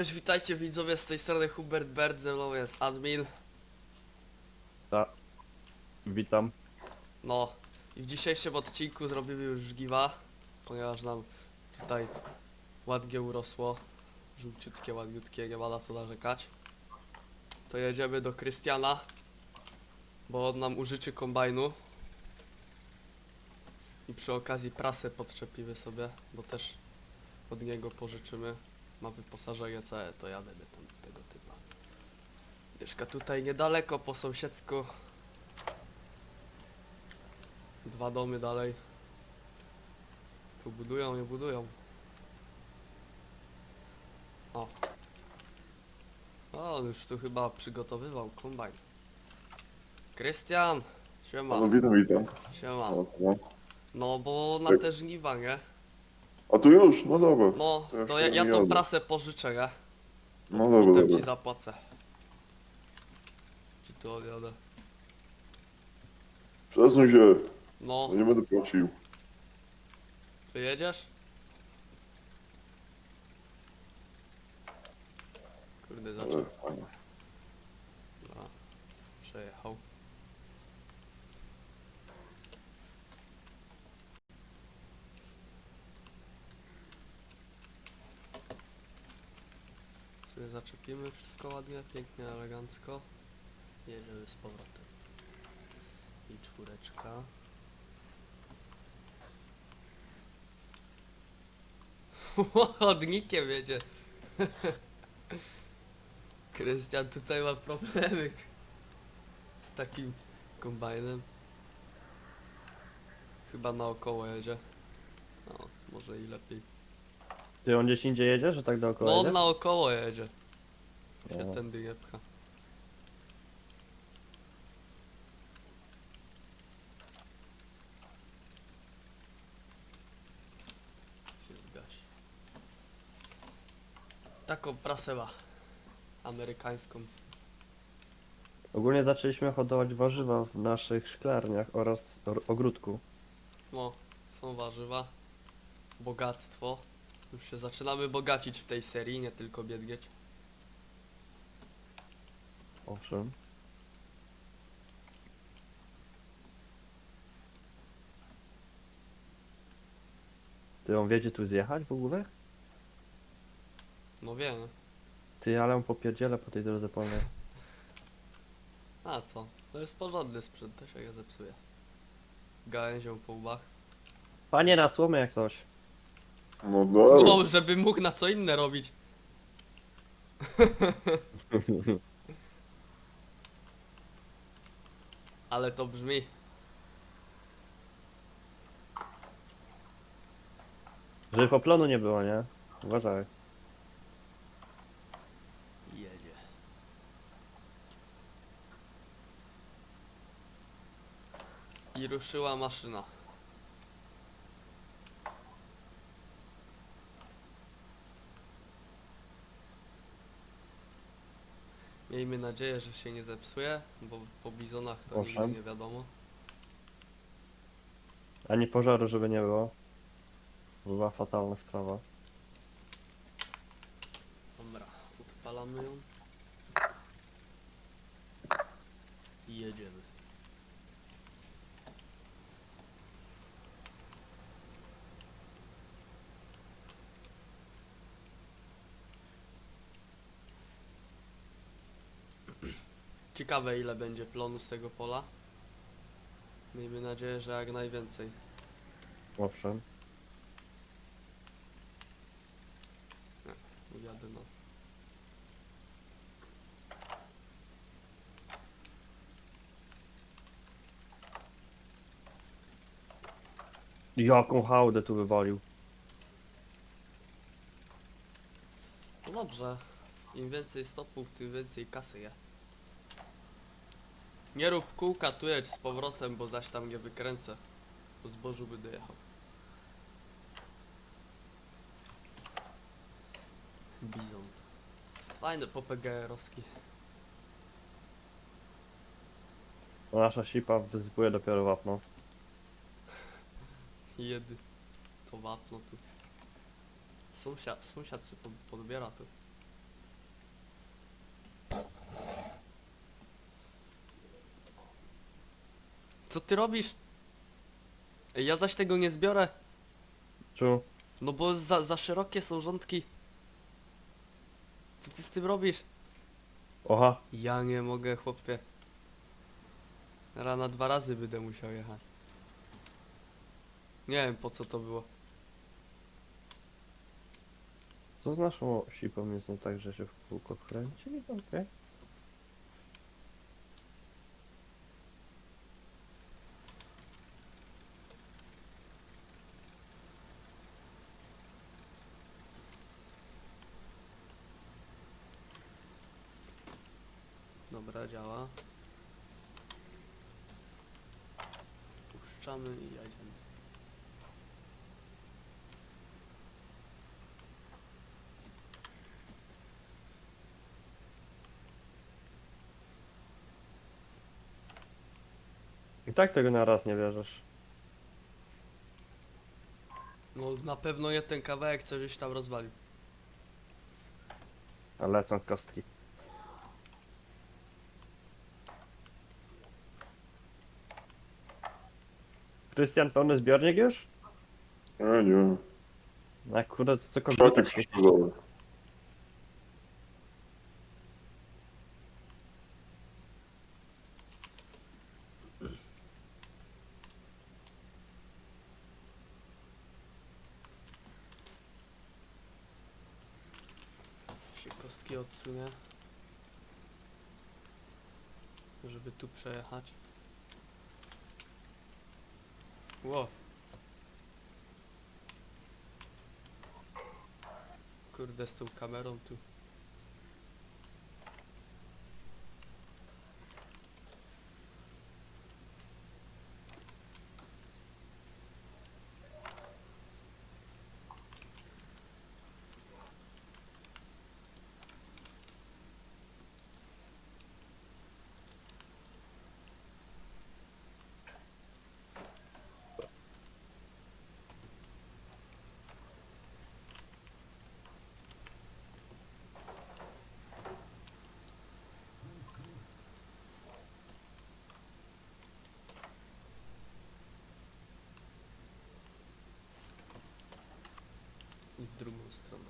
Cześć, witajcie widzowie, z tej strony Hubert Bert, ze mną jest admin. Ta. Witam. No i w dzisiejszym odcinku zrobimy już giwa, ponieważ nam tutaj ładnie urosło. Żółciutkie, ładniutkie, nie ma na co narzekać. To jedziemy do Krystiana, bo on nam użyczy kombajnu. I przy okazji prasę podczepimy sobie, bo też od niego pożyczymy. Ma wyposażenie CE, to jadę tam do tego typa. Mieszka tutaj niedaleko, po sąsiedzku. Dwa domy dalej. Tu budują, nie budują. O. O, on już tu chyba przygotowywał kombajn. Krystian! Siema, No witam, witam. siema. No, co? No bo na Tak. te żniwa, nie? A tu już? No dobra. No, To ja to się ja, tą jadę. prasę pożyczę, nie? No dobra, Potem ci dobra. zapłacę. Ci tu odjadę. Przesuń się, No, no nie będę prosił. wyjedziesz? Kurde, zaczął. Ale fajnie. Dobra, przejechał. Sobie zaczepimy wszystko ładnie, pięknie, elegancko. Jedziemy z powrotem. I czwóreczka. Chodnikiem jedzie. Krystian tutaj ma problemy z takim kombajnem. Chyba naokoło jedzie. No, może i lepiej. Ty on gdzieś indziej jedzie, że tak dookoła No on jedzie? naokoło jedzie. Się No. tędy nie pcha. Się zgasi. Taką prasę ma. Amerykańską. Ogólnie zaczęliśmy hodować warzywa w naszych szklarniach oraz or- ogródku. No, są warzywa. Bogactwo. Już się zaczynamy bogacić w tej serii, nie tylko biednieć. Owszem. Ty on wiedzie tu zjechać w ogóle? No wiem. Ty, ale on popierdziela po tej drodze polnej. A co? To jest porządny sprzęt, to się nie zepsuje. Gałęzią po łbach. Panie na słomę jak coś. No dobra. No, żeby mógł na co inne robić. Ale to brzmi. Żeby poplonu nie było, nie? Uważaj. Jedzie. I ruszyła maszyna. Miejmy nadzieję, że się nie zepsuje, bo po bizonach to nigdy Owszem. nie wiadomo. Ani pożaru, żeby nie było. Była fatalna sprawa. Dobra, odpalamy ją. I jedziemy. Ciekawe ile będzie plonu z tego pola. Miejmy nadzieję, że jak najwięcej. Owszem. Jadę na Jaką hałdę tu wywalił. No dobrze. Im więcej stopów, tym więcej kasy je. Nie rób kółka tu jedź z powrotem, bo zaś tam nie wykręcę. Po zbożu będę jechał. Bizon. Fajne PPG-owski. Nasza sipa wysypuje dopiero wapno. Jedy. To wapno tu. Sąsiad, sąsiad się pod, podbiera tu. Co ty robisz? Ej, ja zaś tego nie zbiorę. Czu? No bo za, za szerokie są rządki. Co ty z tym robisz? Oha. Ja nie mogę, chłopie. Rana dwa razy będę musiał jechać. Nie wiem po co to było. Co z naszą sipą jest nie tak, że się w kółko kręci? Okej. Dobra, działa. Puszczamy i jedziemy. I tak tego na raz nie bierzesz. No na pewno nie ten kawałek, co żeś tam rozwalił. A lecą kostki. Krystian, pełny zbiornik już? Nie, nie. Akurat co Kratek kobieta się... przeszkodzowy. się kostki odsunie. Żeby tu przejechać. Ło. Kurde z tą kamerą tu. Drugą stronę.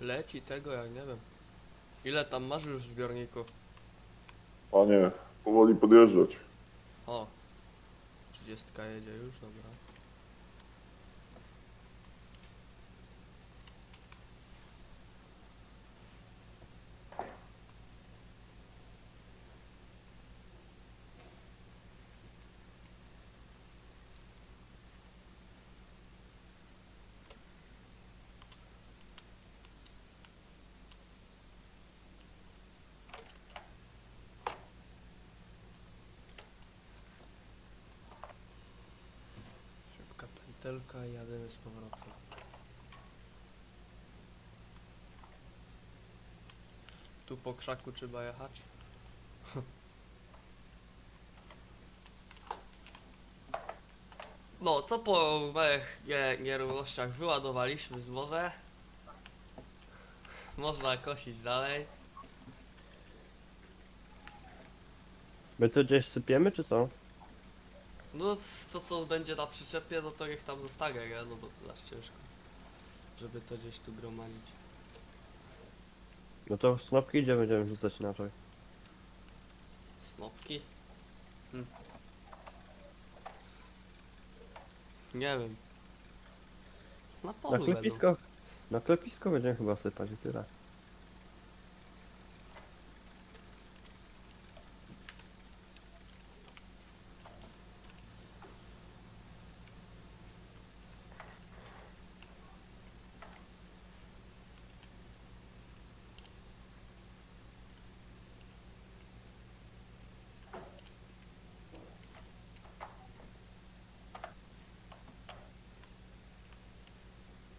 Leci tego, ja nie wiem. Ile tam masz już w zbiorniku? Panie, powoli podjeżdżać. O, 30 jedzie już, dobra. Pętelka i jadę z powrotem. Tu po krzaku trzeba jechać. No, to po małych nie, nierównościach wyładowaliśmy zboże. Można kosić dalej. My tu gdzieś sypiemy, czy co? No to co będzie na przyczepie, no to niech tam zostanie, nie? No bo to zaś ciężko. Żeby to gdzieś tu gromadzić. No to snopki gdzie będziemy wrzucać inaczej? Snopki? Hm. Nie wiem. Na Na polu będą. klepisko? Na klepisko będziemy chyba sypać i tyle.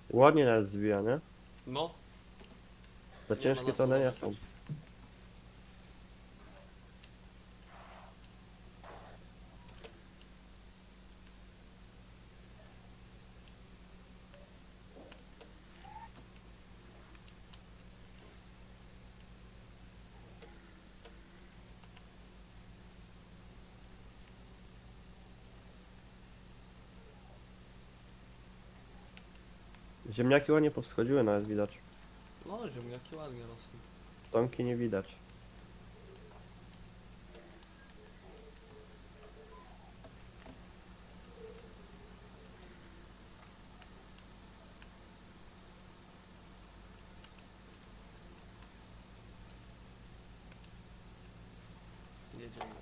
Ładnie nawet zwija, nie? No, Za ciężkie to nie narzekać. są. Ziemniaki ładnie powschodziły nawet widać. No, ziemniaki ładnie rosną. Tomki nie widać. Jedziemy.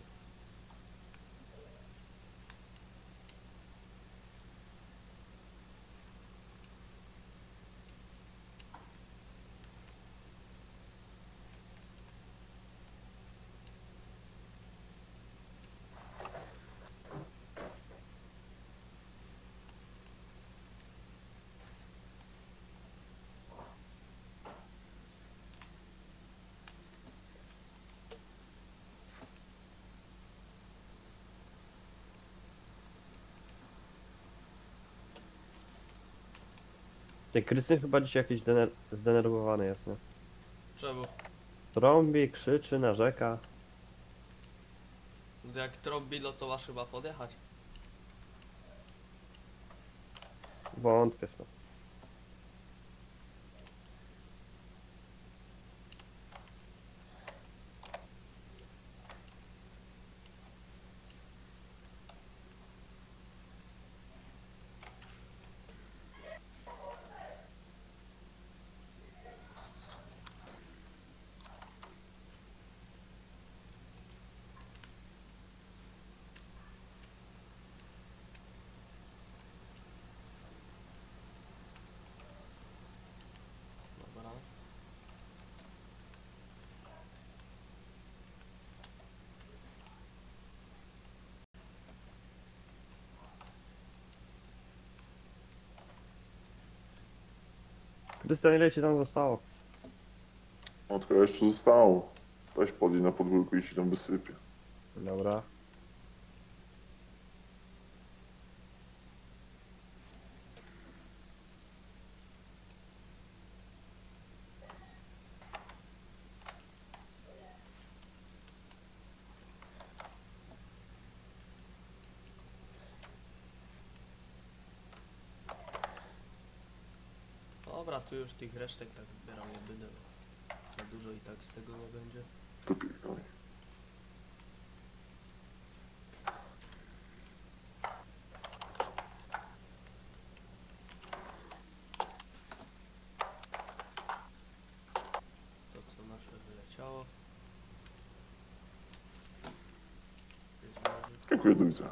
Ty, Krystyn chyba dzisiaj jakiś dener- zdenerwowany jest, nie? Czemu? Trąbi, krzyczy, narzeka. No to jak trąbi, no to masz chyba podjechać. Wątpię w to. Dobra. Krystyn, ile ci tam zostało? No trochę jeszcze zostało. Weź podaj na podwórku i się tam wysypie. Dobra. Dobra, tu już tych resztek tak zbierał nie będę. Za dużo i tak z tego nie będzie. To pierdolę. To co nasze wyleciało. Dziękuję, widzenia.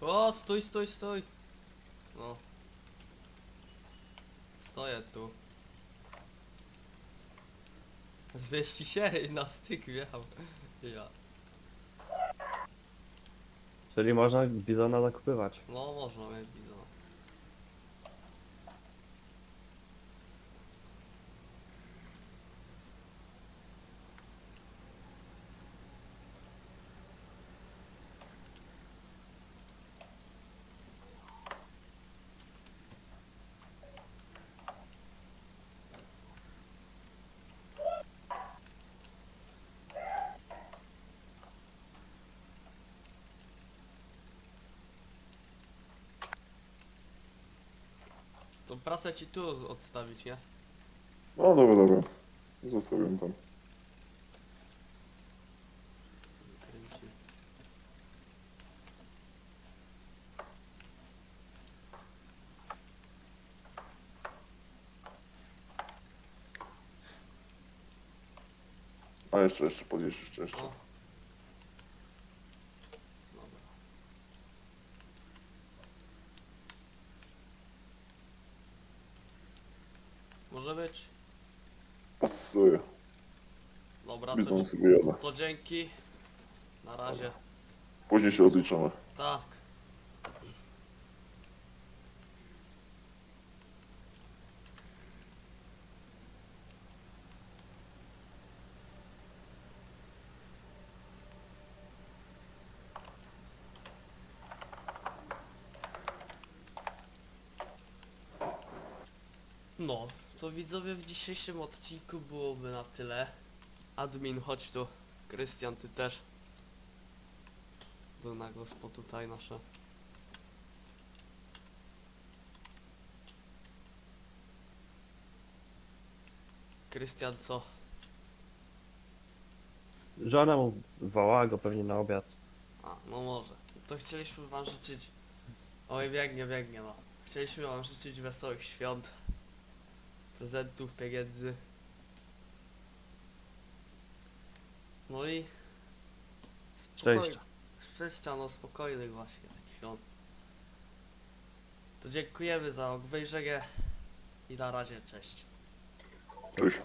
O, stój, stój, stój! 37 na styk wjechał. Ja. Czyli można bizona zakupywać. No można mieć bizon. Prasę ci tu odstawić, nie? No dobra, dobra. Zostawiam tam. Kręci. A jeszcze, jeszcze podjeżdżę, jeszcze, jeszcze. O. Dobra. Może być? Pasuje. Dobra, to, Bizon sobie jadę. to dzięki. Na razie. Później się rozliczamy. Tak. No, to widzowie w dzisiejszym odcinku byłoby na tyle. Admin, chodź tu. Krystian, ty też. Do nagłos po tutaj nasze. Krystian, co? Żona mu woła go pewnie na obiad. A, no może. To chcieliśmy wam życzyć... Oj, biegnie, biegnie, no. Chcieliśmy wam życzyć wesołych świąt. Prezentów, pieniędzy, No i... spokoj- Szczęścia. Szczęścia, no spokojnych właśnie takich świąt. To dziękujemy za obejrzenie i na razie, cześć. Cześć.